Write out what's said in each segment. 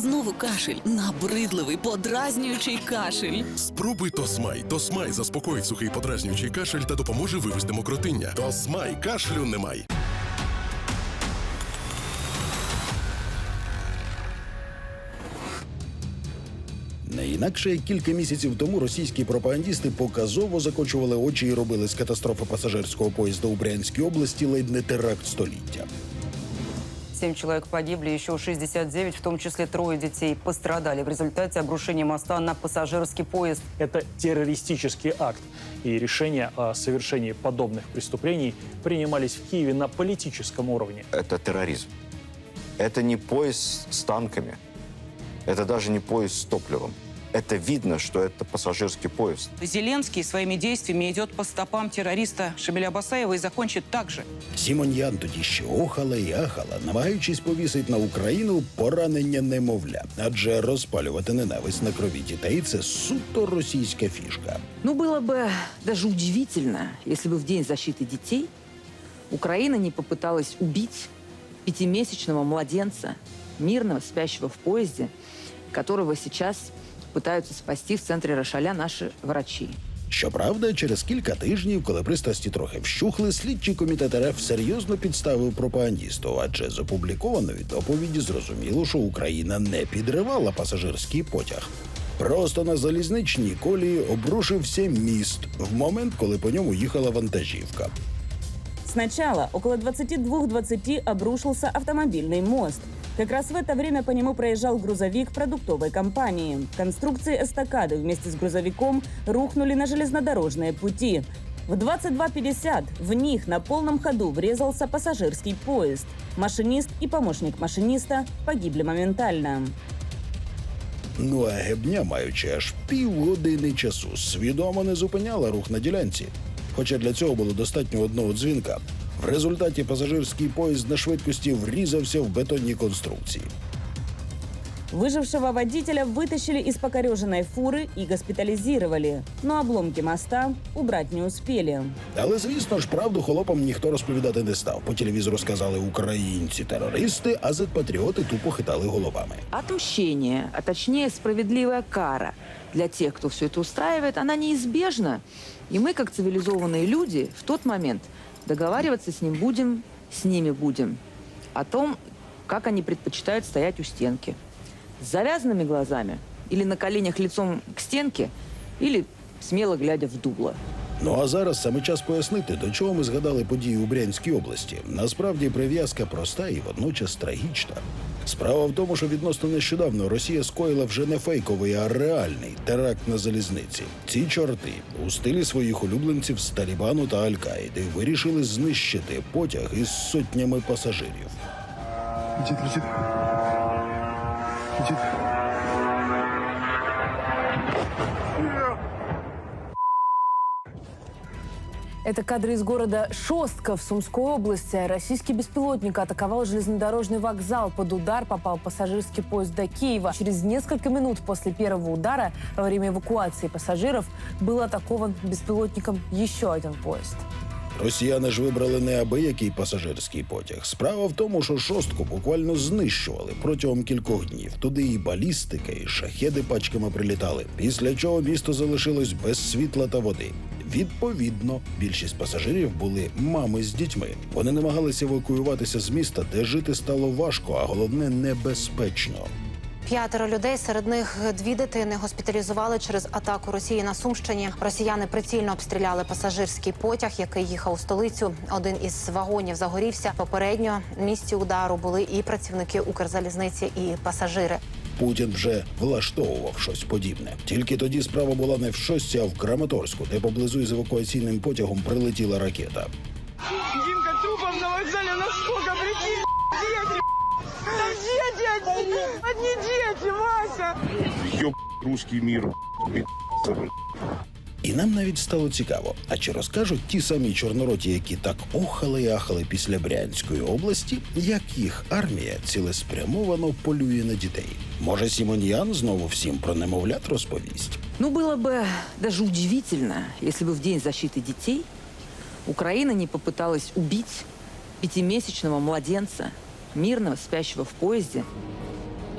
Знову кашель, набридливий, подразнюючий кашель. Спробуй Тосмай. Тосмай заспокоїть сухий подразнюючий кашель та допоможе вивести мокротиння. Тосмай кашлю немає. Не інакше кілька місяців тому російські пропагандісти показово закочували очі і робили з катастрофи пасажирського поїзда у Брянській області ледь не теракт століття. Семь человек погибли, еще 69, в том числе трое детей, пострадали в результате обрушения моста на пассажирский поезд. Это террористический акт. И решения о совершении подобных преступлений принимались в Киеве на политическом уровне. это терроризм. Это не поезд с танками. Это даже не поезд с топливом Это видно, что это пассажирский поезд. Зеленский своими действиями идет по стопам террориста Шамиля Басаева и закончит так же. Сімоньян тоді ще охала і ахала, намагаючись повісити на Україну поранення немовля, адже розпалювати ненависть на крові дітей це суто російська фішка. Ну, было бы даже удивительно, если бы в День защиты детей Украина не попыталась убить пятимесячного младенца, мирного, спящего в поезде, которого сейчас пытаются спасти в центре Рошаля наши врачи. Щоправда, через кілька тижнів, коли пристрасті трохи вщухли, слідчий комітет РФ серйозно підставив пропагандісту, адже з опублікованої доповіді зрозуміло, що Україна не підривала пасажирський потяг. Просто на залізничній колії обрушився міст в момент, коли по ньому їхала вантажівка. Сначала около 22.20 обрушился автомобильный мост. Как раз в это время по нему проезжал грузовик продуктовой компании. Конструкции эстакады вместе с грузовиком рухнули на железнодорожные пути. В 22.50 в них на полном ходу врезался пассажирский поезд. Машинист и помощник машиниста погибли моментально. Ну а гебня, маючи аж півгодини часу, свідомо не зупиняла рух на ділянці. Хоча для цього було достатньо одного дзвінка. В результаті пасажирський поїзд на швидкості врізався в бетонні конструкції. Выжившего водителя вытащили из покореженной фуры и госпитализировали. Но обломки моста убрать не успели. Але звісно ж, правду холопам ніхто розповідати не став. По телевізору сказали українці терористи, а зет-патріоти тупо хитали головами. Отмщение, а точнее справедливая кара для тех, кто все это устраивает, она неизбежна. И мы, как цивилизованные люди, в тот момент договариваться с ним будем, с ними будем. О том, как они предпочитают стоять у стенки. С завязанными глазами или на коленях лицом к стенке, или смело глядя в дубло. Ну а зараз саме час пояснити, до чого ми згадали події у Брянській області. Насправді прив'язка проста і водночас трагічна. Справа в тому, що відносно нещодавно Росія скоїла вже не фейковий, а реальний теракт на залізниці. Ці чорти у стилі своїх улюбленців з Талібану та Аль-Каїди вирішили знищити потяг із сотнями пасажирів. Летит, летит. Летит. Это кадры из города Шостка в Сумской области. Российский беспилотник атаковал железнодорожный вокзал. Под удар попал пассажирский поезд до Киева. Через несколько минут после первого удара во время эвакуации пассажиров был атакован беспилотником еще один поезд. Росіяни ж вибрали неабиякий пасажирський потяг. Справа в тому, що шостку буквально знищували протягом кількох днів. Туди і балістика, і шахеди пачками прилітали. Після чого місто залишилось без світла та води. Відповідно, більшість пасажирів були мами з дітьми. Вони намагалися евакуюватися з міста, де жити стало важко, а головне небезпечно. П'ятеро людей, серед них дві дитини, госпіталізували через атаку Росії на Сумщині. Росіяни прицільно обстріляли пасажирський потяг, який їхав у столицю. Один із вагонів загорівся. Попередньо в місці удару були і працівники Укрзалізниці, і пасажири. Путін вже влаштовував щось подібне. Тільки тоді справа була не в шості, а в Краматорську, де поблизу із евакуаційним потягом прилетіла ракета. Димка, трупом на вокзалі наскока прикинь, діти! Там діти одні! дети, Вася. Йоп, русський мір. І нам навіть стало цікаво, а чи розкажуть ті самі чорнороті, які так охали і ахали після Брянської області, як їх армія цілеспрямовано полює на дітей? Може, Сімоньян знову всім про немовлят розповість? Ну, было бы даже удивительно, если бы в День защиты детей Украина не попыталась убить пятимесячного младенца, мирного, спящего в поезде,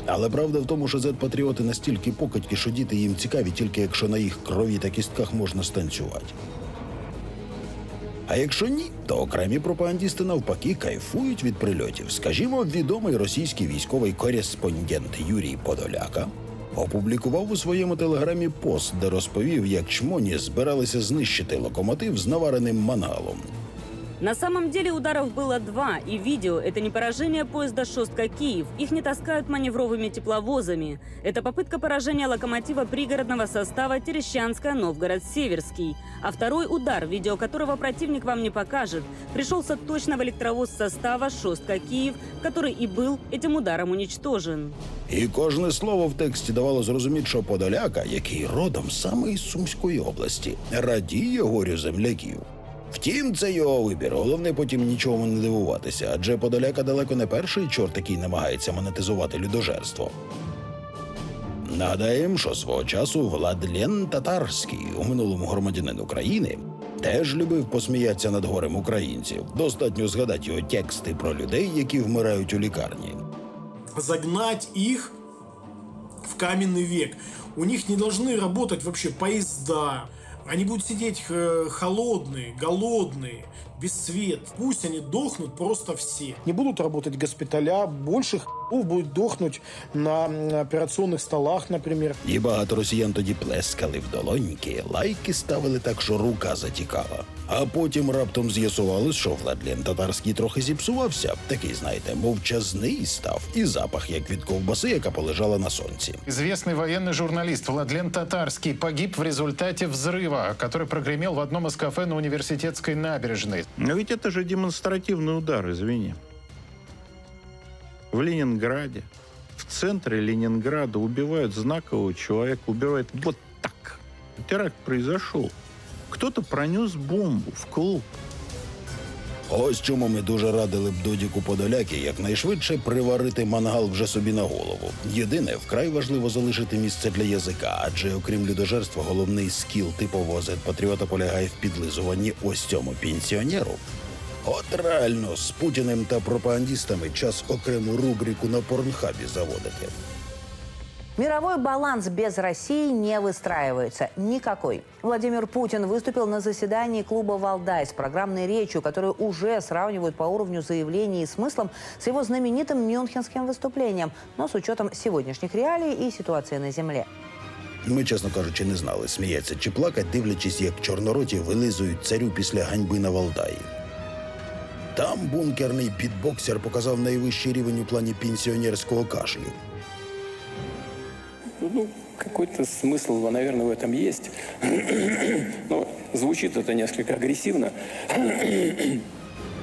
Але правда в тому, що зет-патріоти настільки покидьки, що діти їм цікаві, тільки якщо на їх крові та кістках можна станцювати. А якщо ні, то окремі пропагандісти навпаки кайфують від прильотів. Скажімо, відомий російський військовий кореспондент Юрій Подоляка опублікував у своєму телеграмі пост, де розповів, як чмоні збиралися знищити локомотив з навареним мангалом. На самом деле ударов было два, и видео – это не поражение поезда «Шостка-Киев». Их не таскают маневровыми тепловозами. Это попытка поражения локомотива пригородного состава Терещанская-Новгород-Северский. А второй удар, видео которого противник вам не покажет, пришелся точно в электровоз состава «Шостка-Киев», который и был этим ударом уничтожен. І кожне слово в тексті давало зрозуміти, що Подоляка, який родом саме із Сумської області, радіє горю земляків. Втім, це його вибір. Головне потім нічому не дивуватися, адже Подоляка далеко не перший чорт, який намагається монетизувати людожерство. Нагадаємо, що свого часу Владлен Татарський, у минулому громадянин України, теж любив посміятися над горем українців. Достатньо згадати його тексти про людей, які вмирають у лікарні. загнать их в каменный век. У них не должны работать вообще поезда. Они будут сидеть э, холодные, голодные, без света. Пусть они дохнут просто все. Не будут работать госпиталя, больше х**ов будет дохнуть на м, операционных столах, например. І багато росіян тоді плескали в долоньки, лайки ставили так, що рука затікала. А потім раптом з'ясувалось, що Владлен Татарський трохи зіпсувався. Такий, знаєте, мовчазний став, і запах, як від ковбаси, яка полежала на сонці. Известный военный журналист Владлен Татарский погиб в результате взрыва, который прогремел в одном из кафе на университетской набережной. Но ведь это же демонстративный удар, извини. В Ленинграде, в центре Ленинграда убивают знакового человека, убивают вот так. Теракт произошел. Кто-то пронес бомбу в клуб. Ось чому ми дуже радили б Додіку Подоляки якнайшвидше приварити мангал вже собі на голову. Єдине, вкрай важливо залишити місце для язика, адже окрім людожерства, головний скіл типового зет патріота полягає в підлизуванні ось цьому пенсіонеру. От реально з Путіним та пропагандістами час окрему рубрику на порнхабі заводити. Мировой баланс без России не выстраивается. Никакой. Владимир Путин выступил на заседании клуба «Валдай» с программной речью, которую уже сравнивают по уровню заявлений и смыслом с его знаменитым мюнхенским выступлением, но с учетом сегодняшних реалий и ситуации на земле. Ми, чесно кажучи, не знали, сміється чи плакать, дивлячись, як чорнороті вилизують царю після ганьби на Валдаї. Там бункерний підбоксер показав найвищий рівень у плані пенсіонерського кашлю. Ну, какой-то смысл, наверное, в этом есть. Но звучит это несколько агрессивно.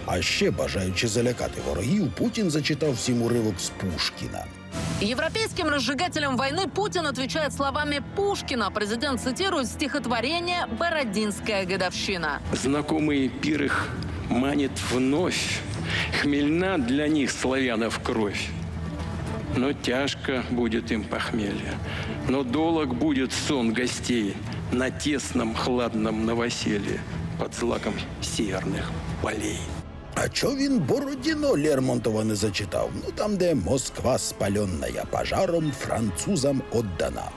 А ще, бажаючи залякати ворогів, Путін зачитав всім уривок з Пушкіна. Европейским разжигателям войны Путин отвечает словами Пушкина. Президент цитирует стихотворение «Бородинская годовщина». Знакомый пир их манит вновь. Хмельна для них славянов кровь. Но тяжко будет им похмелье. Но долог будет сон гостей на тесном хладном новоселье под злаком северных полей. А чо він Бородіно Лермонтова не зачитав? Ну там, де Москва спаленная пожаром, французам отдана.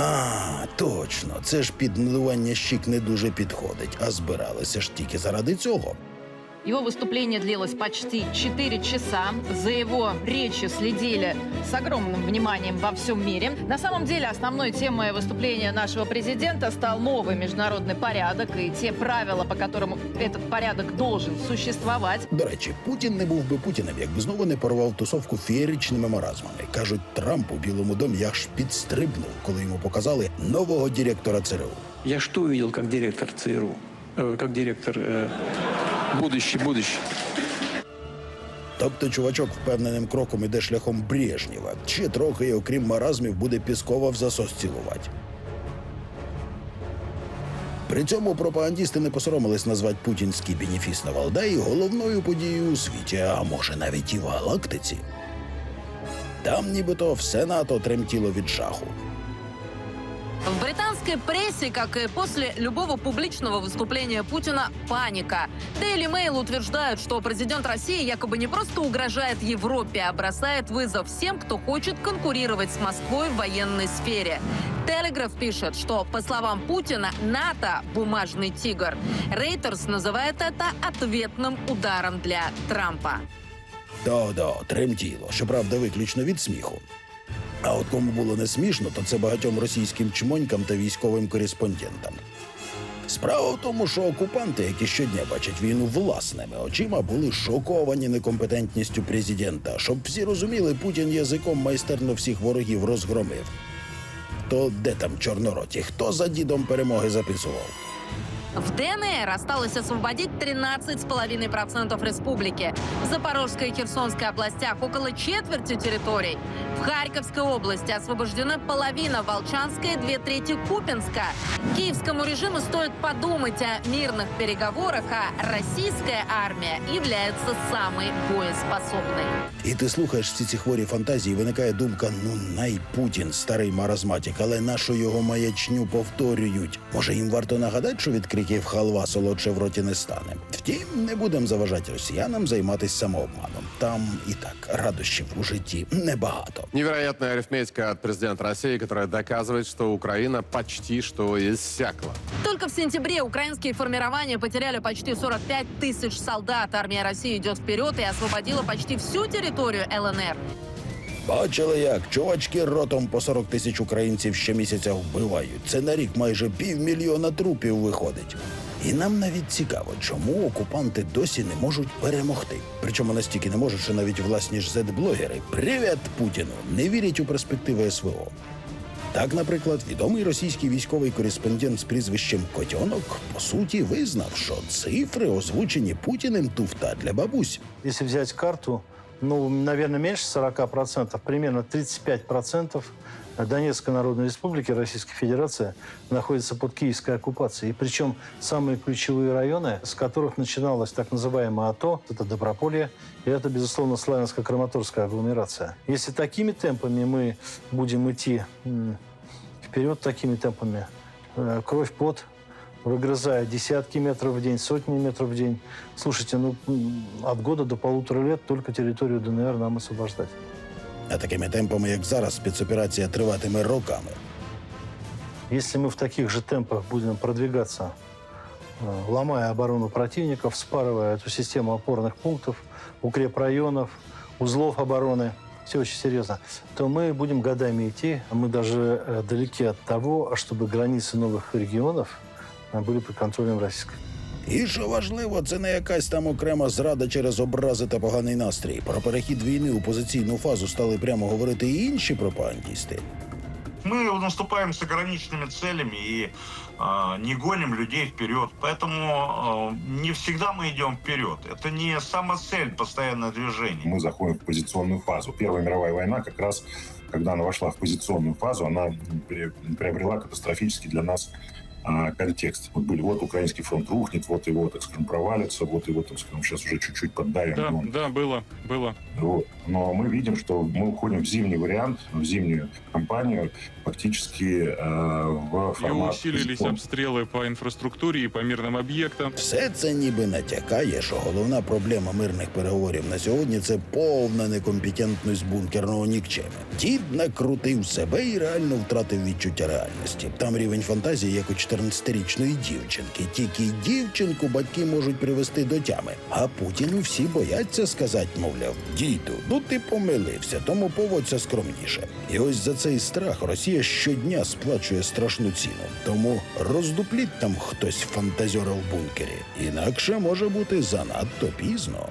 А, точно, це ж під надування щік не дуже підходить, а збиралися ж тільки заради цього. Его выступление длилось почти 4 часа. За его речью следили с огромным вниманием во всем мире. На самом деле основной темой выступления нашего президента стал новый международный порядок и те правила, по которым этот порядок должен существовать. До речі, Путін не був би Путіним, якби знову не порвав тусовку феєричними маразмами. Кажуть, Трамп у Білому домі аж підстрибнув, коли йому показали нового директора ЦРУ. Я что увидел как директор ЦРУ? Э, как директор... э, будущий, будущий. Тобто чувачок впевненим кроком іде шляхом Брежнєва. Ще трохи, і окрім маразмів, буде Піскова в засос цілувати. При цьому пропагандісти не посоромились назвати путінський бенефіс на Валдаї головною подією у світі, а може навіть і в галактиці. Там нібито все НАТО тремтіло від жаху. В британской прессе, как и после любого публичного выступления Путина, паника. Daily Mail утверждают, что президент России якобы не просто угрожает Европе, а бросает вызов всем, кто хочет конкурировать с Москвой в военной сфере. Телеграф пишет, что, по словам Путина, НАТО – бумажный тигр. Рейтерс называет это ответным ударом для Трампа. Да-да, тремтіло, щоправда, виключно від сміху. А от кому було не смішно, то це багатьом російським чмонькам та військовим кореспондентам. Справа в тому, що окупанти, які щодня бачать війну власними очима, були шоковані некомпетентністю президента. Щоб всі розуміли, Путін язиком майстерно всіх ворогів розгромив. То де там чорнороті? Хто за дідом перемоги записував? В ДНР осталось освободить 13,5% республики. В Запорожской и Херсонской областях около четверти территорий. В Харьковской области освобождена половина Волчанская, две трети Купинска. Киевскому режиму стоит подумать о мирных переговорах, а российская армия является самой боеспособной. І ти слухаєш всі ці хворі фантазії, виникає думка: ну най Путін, старий маразматик, але нашу його маячню повторюють. Може, їм варто нагадати, що від криків халва солодше в роті не стане. Втім, не будемо заважати росіянам займатися самообманом. Там і так радощів у житті небагато. Невероятная арифметика от президента России, которая доказывает, что Украина почти что иссякла. Только в сентябре украинские формирования потеряли почти 45 тысяч солдат. Армия России идет вперед и освободила почти всю территорию ЛНР. Бачили, як чувачки ротом по 40 тисяч українців щомісяця вбивають. Це на рік майже півмільйона трупів виходить. І нам навіть цікаво, чому окупанти досі не можуть перемогти. Причому настільки не можуть, що навіть власні ж зет-блогери «Привіт Путіну не вірять у перспективи СВО. Так, наприклад, відомий російський військовий кореспондент з прізвищем Котьонок по суті визнав, що цифри, озвучені Путіним, туфта для бабусь. Если взять карту, ну, наверное, меньше 40%, примерно 35% Донецкой Народной Республики Российской Федерации находится под киевской оккупацией. И причем самые ключевые районы, с которых начиналось так называемое АТО, это Доброполье, и это, безусловно, Славянско-Краматорская агломерация. Если такими темпами мы будем идти вперед, такими темпами, э, кровь, пот, выгрызая десятки метров в день, сотни метров в день. Слушайте, ну от года до полутора лет только территорию ДНР нам освобождать. А такими темпами, як зараз, спецоперація триватиме роками. Если мы в таких же темпах будем продвигаться, э, ломая оборону противников, спарывая эту систему опорных пунктов, укрепрайонов, узлов обороны, все очень серьезно, то мы будем годами идти. Мы даже э, далеки от того, чтобы границы новых регионов э, были под контролем российской. І що важливо, це не якась там окрема зрада через образи та поганий настрій. Про перехід війни у позиційну фазу стали прямо говорити і інші пропагандісти. Мы наступаем с ограниченными целями и э, не гоним людей вперед. Поэтому э, не всегда мы идем вперед. Это не самоцель постоянное движение. Мы заходим в позиционную фазу. Первая мировая война как раз, когда она вошла в позиционную фазу, она пре- приобрела катастрофический для нас а, контекст. Вот были, вот украинский фронт рухнет, вот его, так скажем, провалится, вот его, так скажем, сейчас уже чуть-чуть поддавим. Да, но он- да, было, было. Вот. Но мы видим, что мы уходим в зимний вариант, в зимнюю кампанию, фактически э, в И формат... усилились обстрелы по инфраструктуре и по мирным объектам. Все це ніби натякає, що головна проблема мирних переговорів на сьогодні це повна некомпетентність бункерного нікчеми. Дід накрутив себе і реально втратив відчуття реальності. Там рівень фантазії, як у 14-річної дівчинки. Тільки дівчинку батьки можуть привести до тями. А Путіну всі бояться сказати, мовляв, діду, ну ти помилився, тому поводься скромніше. І ось за цей страх Росія щодня сплачує страшну ціну. Тому роздупліть там хтось фантазьора в бункері. Інакше може бути занадто пізно.